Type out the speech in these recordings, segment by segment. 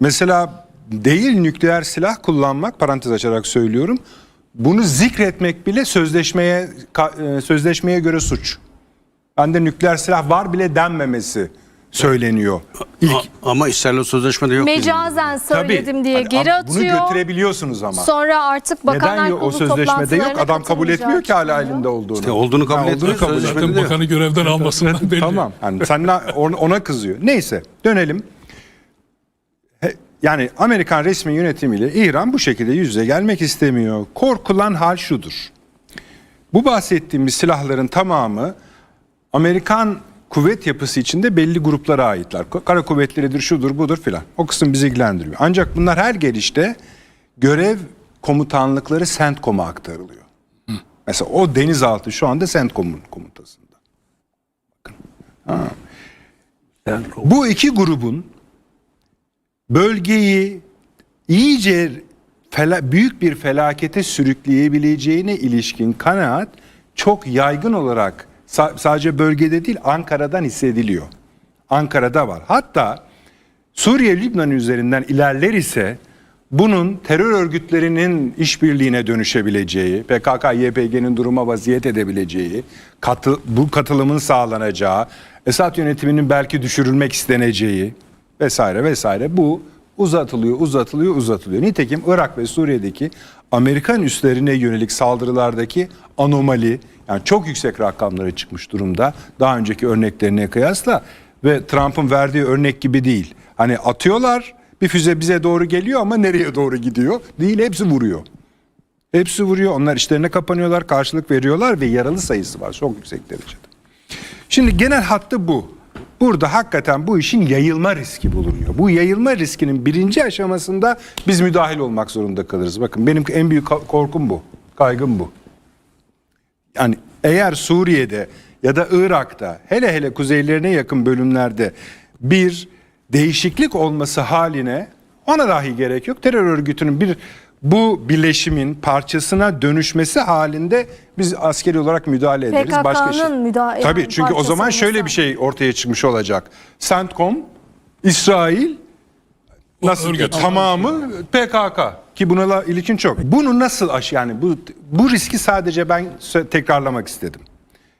mesela değil nükleer silah kullanmak parantez açarak söylüyorum. Bunu zikretmek bile sözleşmeye e, sözleşmeye göre suç. Bende nükleer silah var bile denmemesi söyleniyor. İlk A- ama İsrail'le sözleşmede yok. Mecazen söyledim diye Hani geri ama Bunu atıyor. götürebiliyorsunuz ama. Sonra artık bakanlar Neden yok? o sözleşmede yok? Adam kabul etmiyor ki hala elinde olduğunu. İşte olduğunu kabul Ha, etmiyor, kabul sözleşmede etmiyor. de Zaten bakanı görevden almasından belli. Tamam. Yani sen na- ona ona kızıyor. Neyse dönelim. Yani Amerikan resmi yönetimiyle İran bu şekilde yüz yüze gelmek istemiyor. Korkulan hal şudur. Bu bahsettiğimiz silahların tamamı Amerikan kuvvet yapısı içinde belli gruplara aitler. Kara kuvvetleridir, şudur, budur filan. O kısım bizi ilgilendiriyor. Ancak bunlar her gelişte görev komutanlıkları CENTCOM'a aktarılıyor. Mesela o denizaltı şu anda CENTCOM'un komutasında. Bu iki grubun bölgeyi iyice fela- büyük bir felakete sürükleyebileceğine ilişkin kanaat çok yaygın olarak sa- sadece bölgede değil Ankara'dan hissediliyor. Ankara'da var. Hatta Suriye Lübnan üzerinden ilerler ise bunun terör örgütlerinin işbirliğine dönüşebileceği, PKK, YPG'nin duruma vaziyet edebileceği, katı, bu katılımın sağlanacağı, Esad yönetiminin belki düşürülmek isteneceği vesaire vesaire bu uzatılıyor, uzatılıyor, uzatılıyor. Nitekim Irak ve Suriye'deki Amerikan üslerine yönelik saldırılardaki anomali yani çok yüksek rakamlara çıkmış durumda daha önceki örneklerine kıyasla ve Trump'ın verdiği örnek gibi değil. Hani atıyorlar bir füze bize doğru geliyor ama nereye doğru gidiyor? Değil hepsi vuruyor. Hepsi vuruyor. Onlar işlerine kapanıyorlar, karşılık veriyorlar ve yaralı sayısı var çok yüksek derecede. Şimdi genel hattı bu. Burada hakikaten bu işin yayılma riski bulunuyor. Bu yayılma riskinin birinci aşamasında biz müdahil olmak zorunda kalırız. Bakın benim en büyük korkum bu. Kaygım bu. Yani eğer Suriye'de ya da Irak'ta hele hele kuzeylerine yakın bölümlerde bir değişiklik olması haline ona dahi gerek yok. Terör örgütünün bir bu birleşimin parçasına dönüşmesi halinde biz askeri olarak müdahale ederiz. Başka şey. PKK'nın müdahale- Tabii çünkü o zaman şöyle bir şey ortaya çıkmış olacak. CENTCOM, İsrail nasıl örgüt. tamamı PKK ki buna ilişkin çok. Bunu nasıl aş yani bu bu riski sadece ben tekrarlamak istedim.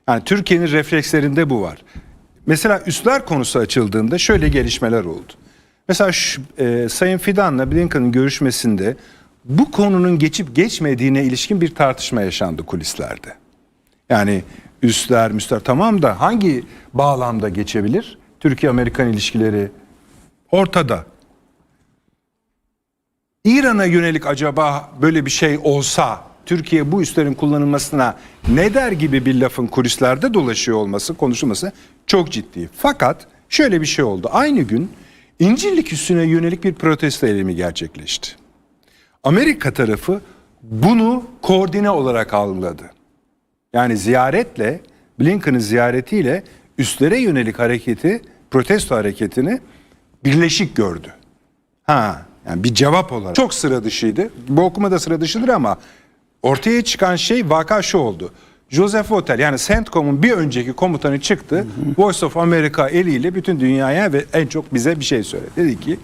Yani Türkiye'nin reflekslerinde bu var. Mesela üsler konusu açıldığında şöyle gelişmeler oldu. Mesela şu, e, Sayın Fidan'la Blinken'ın görüşmesinde bu konunun geçip geçmediğine ilişkin bir tartışma yaşandı kulislerde. Yani üstler, müstler tamam da hangi bağlamda geçebilir? Türkiye-Amerikan ilişkileri ortada. İran'a yönelik acaba böyle bir şey olsa Türkiye bu üslerin kullanılmasına ne der gibi bir lafın kulislerde dolaşıyor olması, konuşulması çok ciddi. Fakat şöyle bir şey oldu. Aynı gün İncirlik üssüne yönelik bir protesto eylemi gerçekleşti. Amerika tarafı bunu koordine olarak algıladı. Yani ziyaretle Blinken'ın ziyaretiyle üstlere yönelik hareketi, protesto hareketini birleşik gördü. Ha, yani bir cevap olarak. Çok sıra dışıydı. Bu okuma da sıra dışıdır ama ortaya çıkan şey vaka şu oldu. Joseph Votel yani CENTCOM'un bir önceki komutanı çıktı. Voice of America eliyle bütün dünyaya ve en çok bize bir şey söyledi. Dedi ki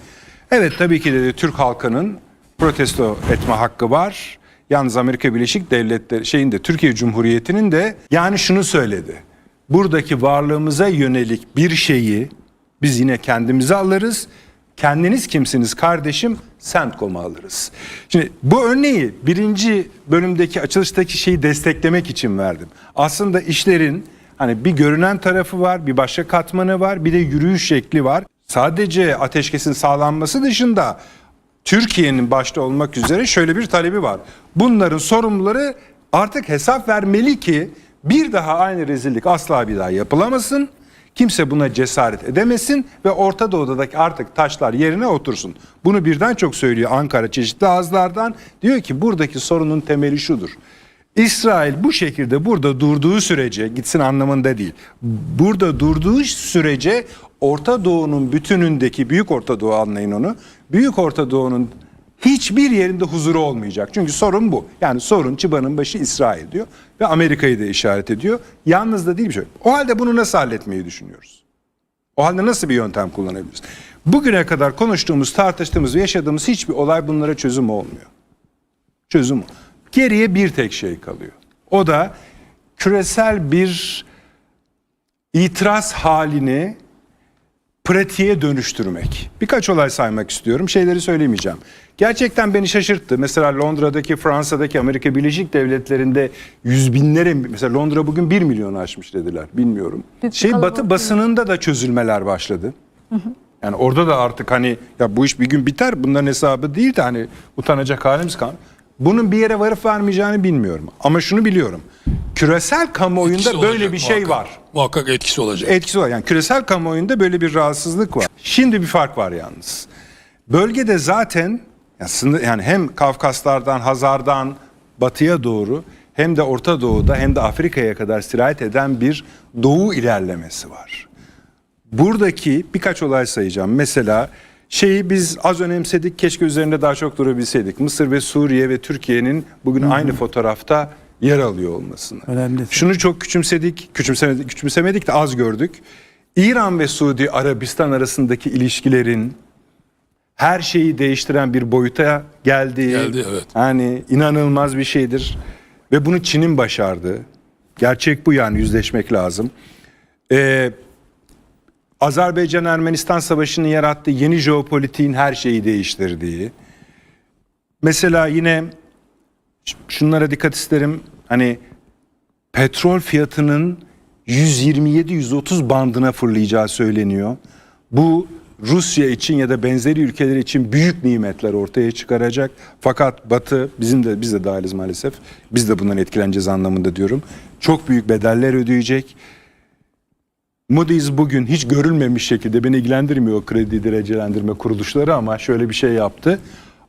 evet tabii ki dedi Türk halkının protesto etme hakkı var. Yalnız Amerika Birleşik Devletleri şeyinde Türkiye Cumhuriyeti'nin de yani şunu söyledi. Buradaki varlığımıza yönelik bir şeyi biz yine kendimize alırız. Kendiniz kimsiniz kardeşim? Sentcom'u alırız. Şimdi bu örneği birinci bölümdeki açılıştaki şeyi desteklemek için verdim. Aslında işlerin hani bir görünen tarafı var, bir başka katmanı var, bir de yürüyüş şekli var. Sadece ateşkesin sağlanması dışında Türkiye'nin başta olmak üzere şöyle bir talebi var. Bunların sorumluları artık hesap vermeli ki bir daha aynı rezillik asla bir daha yapılamasın. Kimse buna cesaret edemesin ve Orta Doğu'daki artık taşlar yerine otursun. Bunu birden çok söylüyor Ankara çeşitli ağızlardan. Diyor ki buradaki sorunun temeli şudur. İsrail bu şekilde burada durduğu sürece gitsin anlamında değil. Burada durduğu sürece Orta Doğu'nun bütünündeki Büyük Orta Doğu anlayın onu. Büyük Orta Doğu'nun hiçbir yerinde huzuru olmayacak. Çünkü sorun bu. Yani sorun çıbanın başı İsrail diyor ve Amerika'yı da işaret ediyor. Yalnız da değil bir şey. O halde bunu nasıl halletmeyi düşünüyoruz? O halde nasıl bir yöntem kullanabiliriz? Bugüne kadar konuştuğumuz, tartıştığımız ve yaşadığımız hiçbir olay bunlara çözüm olmuyor. Çözüm. Geriye bir tek şey kalıyor. O da küresel bir itiraz halini pratiğe dönüştürmek. Birkaç olay saymak istiyorum. Şeyleri söylemeyeceğim. Gerçekten beni şaşırttı. Mesela Londra'daki, Fransa'daki, Amerika Birleşik Devletleri'nde yüz binlere, mesela Londra bugün 1 milyonu aşmış dediler. Bilmiyorum. Bir şey Batı basınında da çözülmeler başladı. Yani orada da artık hani ya bu iş bir gün biter bunların hesabı değil de hani utanacak halimiz kalmadı. Bunun bir yere varıp varmayacağını bilmiyorum. Ama şunu biliyorum. Küresel kamuoyunda Etkisi böyle olacak bir şey muhakkak. var Muhakkak etkisi olacak. etkisi var. Yani küresel kamuoyunda böyle bir rahatsızlık var. Şimdi bir fark var yalnız. Bölgede zaten yani hem Kafkaslardan, Hazar'dan batıya doğru hem de Orta Doğu'da hem de Afrika'ya kadar sirayet eden bir doğu ilerlemesi var. Buradaki birkaç olay sayacağım. Mesela şeyi biz az önemsedik keşke üzerinde daha çok durabilseydik. Mısır ve Suriye ve Türkiye'nin bugün aynı fotoğrafta yer alıyor olmasını. Önemli. Şunu çok küçümsedik, küçümsemedik, küçümsemedik de az gördük. İran ve Suudi Arabistan arasındaki ilişkilerin her şeyi değiştiren bir boyuta geldiği, Geldi, evet. yani inanılmaz bir şeydir. Ve bunu Çin'in başardığı. Gerçek bu yani yüzleşmek lazım. Ee, Azerbaycan-Ermenistan savaşının yarattığı yeni jeopolitiğin her şeyi değiştirdiği. Mesela yine şunlara dikkat isterim. Hani petrol fiyatının 127-130 bandına fırlayacağı söyleniyor. Bu Rusya için ya da benzeri ülkeler için büyük nimetler ortaya çıkaracak. Fakat Batı bizim de biz de dahiliz maalesef. Biz de bundan etkileneceğiz anlamında diyorum. Çok büyük bedeller ödeyecek. Moody's bugün hiç görülmemiş şekilde beni ilgilendirmiyor kredi derecelendirme kuruluşları ama şöyle bir şey yaptı.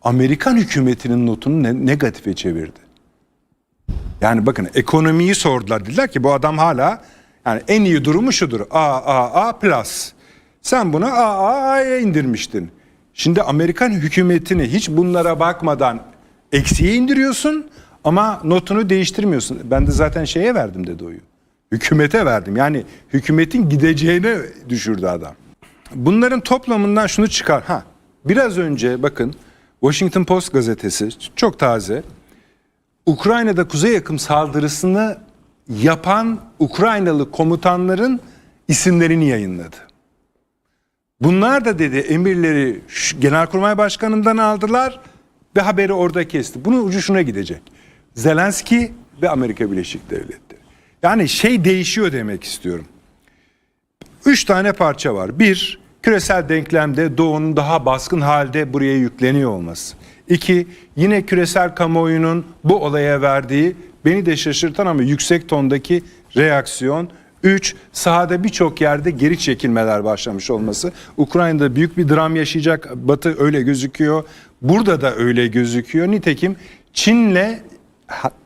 Amerikan hükümetinin notunu ne- negatife çevirdi. Yani bakın ekonomiyi sordular. Dediler ki bu adam hala yani en iyi durumu şudur. A A A plus. Sen bunu A A A'ya indirmiştin. Şimdi Amerikan hükümetini hiç bunlara bakmadan eksiye indiriyorsun ama notunu değiştirmiyorsun. Ben de zaten şeye verdim dedi oyu. Hükümete verdim. Yani hükümetin gideceğine düşürdü adam. Bunların toplamından şunu çıkar. Ha, biraz önce bakın Washington Post gazetesi çok taze. Ukrayna'da kuzey yakım saldırısını yapan Ukraynalı komutanların isimlerini yayınladı. Bunlar da dedi emirleri Genelkurmay Başkanı'ndan aldılar ve haberi orada kesti. Bunun ucu şuna gidecek. Zelenski ve Amerika Birleşik Devletleri. Yani şey değişiyor demek istiyorum. Üç tane parça var. Bir, küresel denklemde Doğu'nun daha baskın halde buraya yükleniyor olması. İki, yine küresel kamuoyunun bu olaya verdiği beni de şaşırtan ama yüksek tondaki reaksiyon. Üç, sahada birçok yerde geri çekilmeler başlamış olması. Ukrayna'da büyük bir dram yaşayacak. Batı öyle gözüküyor. Burada da öyle gözüküyor. Nitekim Çin'le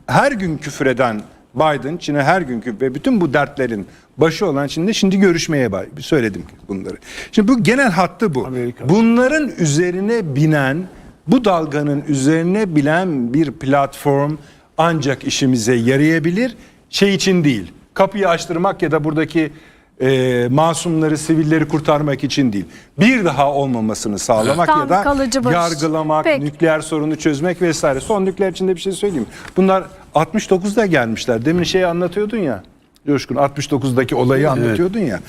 her gün küfür eden Biden Çin'e her günkü ve bütün bu dertlerin başı olan Çin'de şimdi görüşmeye söyledim bunları. Şimdi bu genel hattı bu. Amerika. Bunların üzerine binen bu dalganın üzerine bilen bir platform ancak işimize yarayabilir. Şey için değil. Kapıyı açtırmak ya da buradaki e, masumları, sivilleri kurtarmak için değil. Bir daha olmamasını sağlamak Tam ya da kalıcı barış. yargılamak, Peki. nükleer sorunu çözmek vesaire. Son nükleer içinde bir şey söyleyeyim. Bunlar 69'da gelmişler. Demin şeyi anlatıyordun ya. Coşkun 69'daki olayı anlatıyordun ya.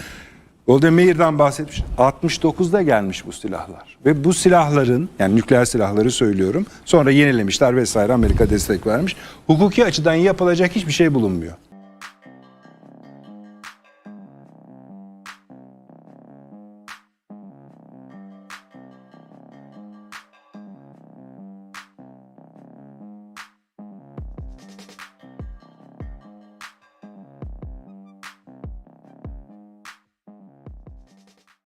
Golda Meir'den bahsetmiş. 69'da gelmiş bu silahlar. Ve bu silahların yani nükleer silahları söylüyorum. Sonra yenilemişler vesaire Amerika destek vermiş. Hukuki açıdan yapılacak hiçbir şey bulunmuyor.